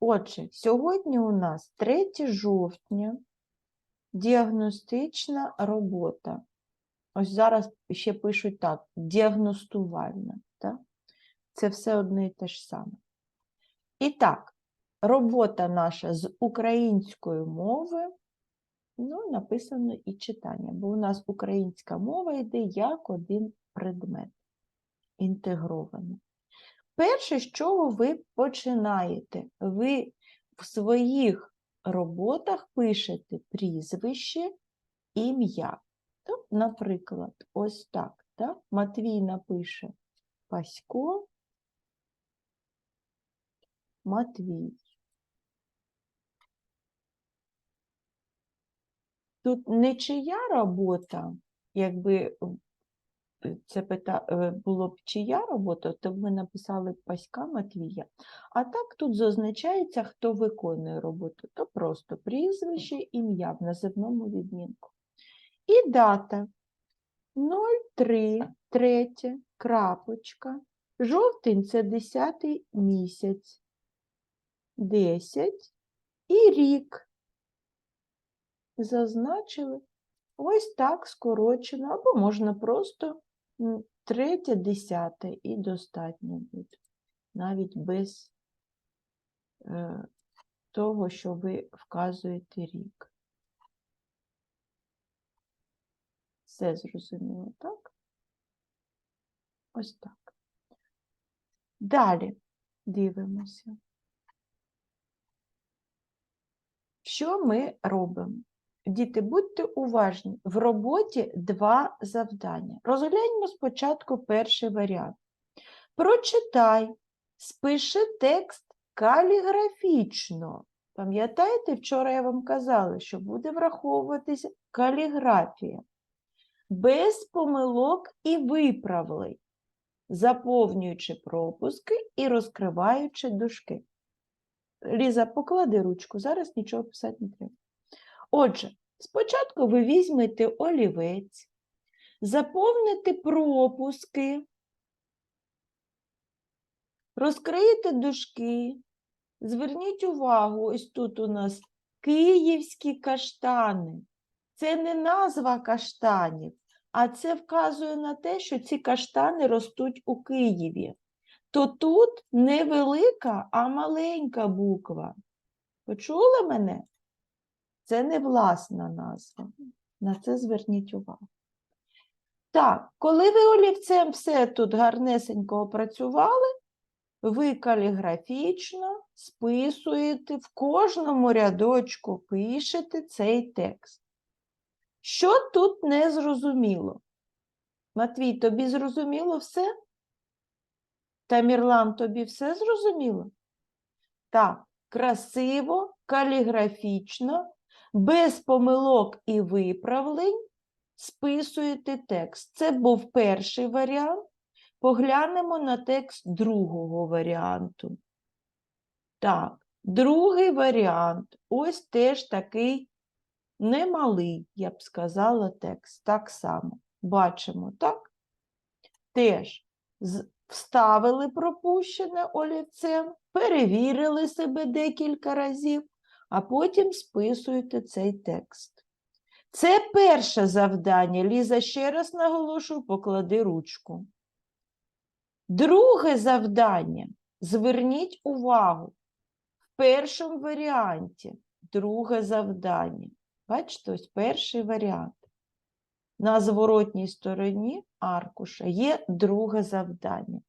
Отже, сьогодні у нас 3 жовтня, діагностична робота. Ось зараз ще пишуть так: діагностувальна. Так? Це все одне і те ж саме. І так, робота наша з української мови, ну, написано і читання, бо у нас українська мова йде як один предмет інтегрований. Перше, з чого ви починаєте? Ви в своїх роботах пишете прізвище, ім'я. То, Наприклад, ось так. так? Матвій напише Пасько, Матвій. Тут не чия робота, якби це пита... е, було б чия робота, то ми написали б Паська Матвія. А так тут зазначається, хто виконує роботу. То просто прізвище, ім'я в називному відмінку. І дата 03, 3, крапочка. Жовтень це 10 місяць. 10 і рік. Зазначили ось так скорочено, або можна просто третє, десяте і достатньо буде, навіть без е, того, що ви вказуєте рік. Все зрозуміло, так? Ось так. Далі дивимося. Що ми робимо? Діти, будьте уважні, в роботі два завдання. Розгляньмо спочатку перший варіант. Прочитай, спиши текст каліграфічно. Пам'ятаєте, вчора я вам казала, що буде враховуватися каліграфія. Без помилок і виправлень, заповнюючи пропуски і розкриваючи дужки. Ліза, поклади ручку, зараз нічого писати не треба. Отже, спочатку ви візьмете олівець, заповните пропуски, розкриєте дужки, зверніть увагу, ось тут у нас київські каштани. Це не назва каштанів, а це вказує на те, що ці каштани ростуть у Києві то тут не велика, а маленька буква. Почули мене? Це не власна назва. На це зверніть увагу. Так, коли ви олівцем все тут гарнесенько опрацювали, ви каліграфічно списуєте в кожному рядочку пишете цей текст. Що тут не зрозуміло? Матвій, тобі зрозуміло все? Тамірлан, тобі все зрозуміло? Так, красиво, каліграфічно, без помилок і виправлень списуєте текст. Це був перший варіант. Поглянемо на текст другого варіанту. Так, другий варіант. Ось теж такий немалий, я б сказала, текст. Так само. Бачимо, так? Теж вставили пропущене олівцем, перевірили себе декілька разів, потім списуєте цей текст. Це перше завдання. Ліза, ще раз наголошую, поклади ручку. Друге завдання. Зверніть увагу. В першому варіанті друге завдання. Бачите, ось перший варіант. На зворотній стороні аркуша є друге завдання.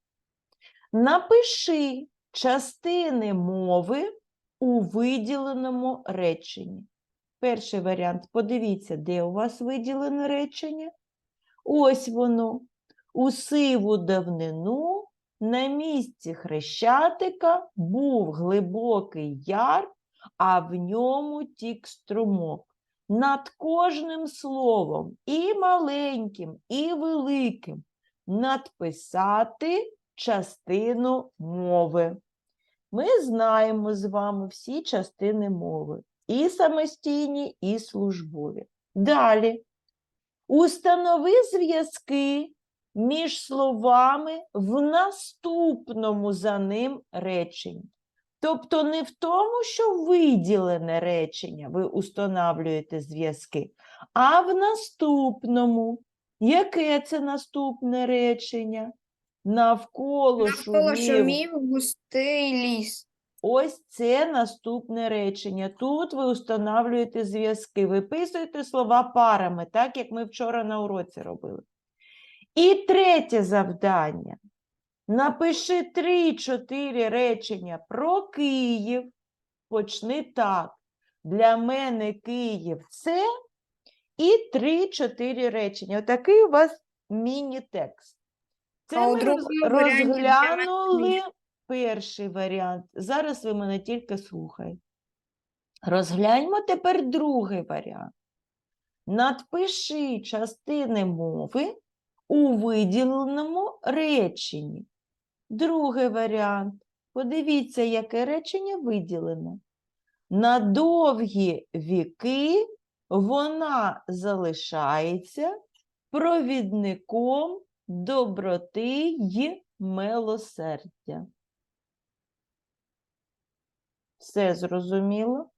Напиши частини мови у виділеному реченні. Перший варіант. Подивіться, де у вас виділене речення. Ось воно. У сиву давнину на місці хрещатика був глибокий яр, а в ньому тік струмок над кожним словом, і маленьким, і великим, надписати частину мови. Ми знаємо з вами всі частини мови, і самостійні, і службові. Далі. Установи зв'язки між словами в наступному за ним реченні. Тобто не в тому, що виділене речення ви установлюєте зв'язки, а в наступному. Яке це наступне речення? Навколо, Навколо шумів. густий ліс. Ось це наступне речення. Тут ви установлюєте зв'язки, виписуєте слова парами, так як ми вчора на уроці робили. І третє завдання. Напиши 3-4 речення про Київ. Почни так. Для мене Київ це і 3-4 речення. Отакий у вас міні-текст. Це ми мене розглянули перший варіант. Зараз ви мене тільки слухайте. Розгляньмо тепер другий варіант. Надпиши частини мови у виділеному реченні. Другий варіант. Подивіться, яке речення виділено. На довгі віки вона залишається провідником доброти й милосердя. Все зрозуміло?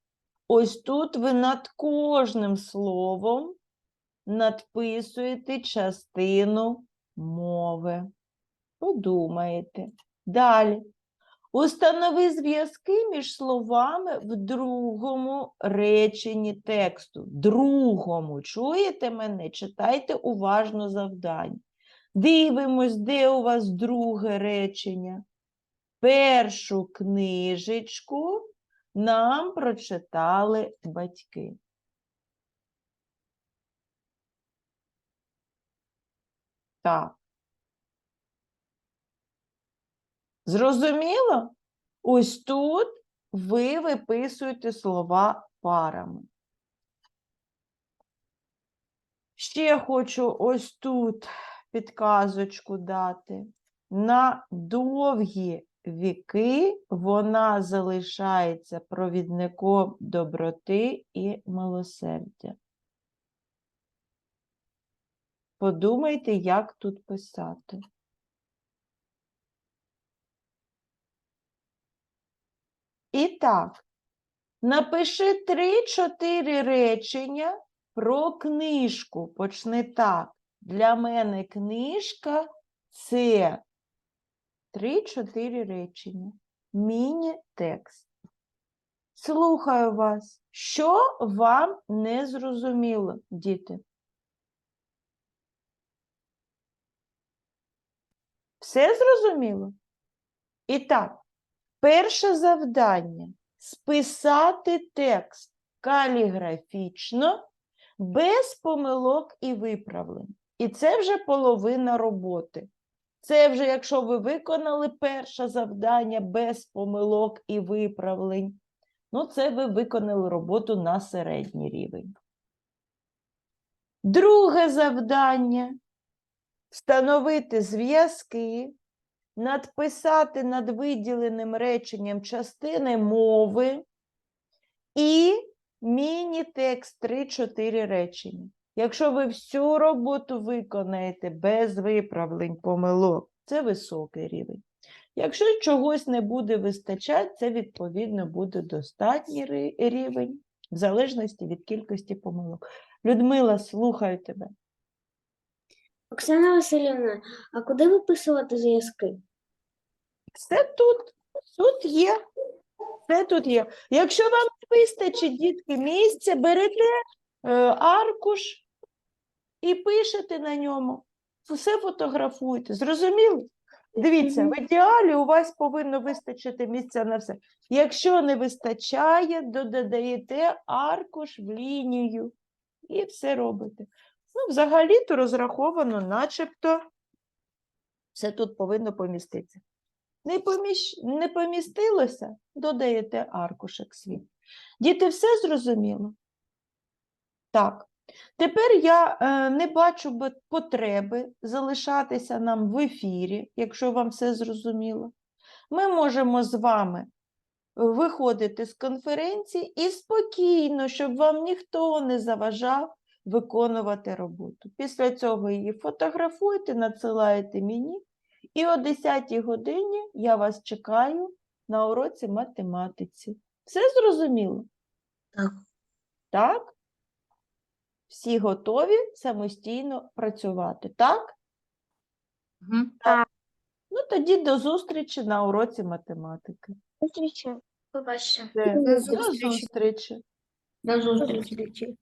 Ось тут ви над кожним словом надписуєте частину мови. Подумаєте. Далі. Установи зв'язки між словами в другому реченні тексту. Другому. Чуєте мене? Читайте уважно завдання. Дивимось, де у вас друге речення. Першу книжечку нам прочитали батьки. Так. Зрозуміло? Ось тут ви виписуєте слова парами. Ще хочу ось тут підказочку дати. На довгі віки вона залишається провідником доброти і милосердя. Подумайте, як тут писати. І так, напиши 3-4 речення про книжку. Почни так. Для мене книжка це 3-4 речення. Міні-текст. Слухаю вас. Що вам не зрозуміло, діти? Все зрозуміло? І так, перше завдання списати текст каліграфічно, без помилок і виправлень. І це вже половина роботи. Це вже якщо ви виконали перше завдання без помилок і виправлень, ну це ви виконали роботу на середній рівень. Друге завдання встановити зв'язки, надписати над виділеним реченням частини мови і міні-текст 3-4 речення. Якщо ви всю роботу виконаєте без виправлень, помилок, це високий рівень. Якщо чогось не буде вистачати, це відповідно буде достатній рівень, в залежності від кількості помилок. Людмила, слухаю тебе. Оксана Васильівна, а куди виписувати зв'язки? Все тут, тут є. Все тут є. Якщо вам не вистачить, дітки, місця, берете е, аркуш і пишете на ньому. Все фотографуєте. Зрозуміли? Дивіться, в ідеалі у вас повинно вистачити місця на все. Якщо не вистачає, додаєте аркуш в лінію і все робите. Ну, взагалі-то розраховано, начебто, все тут повинно поміститися. Не, поміщ... не помістилося, додаєте аркушик свій. Діти, все зрозуміло? Так. Тепер я е, не бачу потреби залишатися нам в ефірі, якщо вам все зрозуміло. Ми можемо з вами виходити з конференції і спокійно, щоб вам ніхто не заважав виконувати роботу. Після цього її фотографуєте, надсилаєте мені, і о 10 годині я вас чекаю на уроці математиці. Все зрозуміло? Так. Так? Всі готові самостійно працювати, так? Так. Ну, тоді до зустрічі на уроці математики. Зустрічі. Побачимо. До До зустрічі. До зустрічі.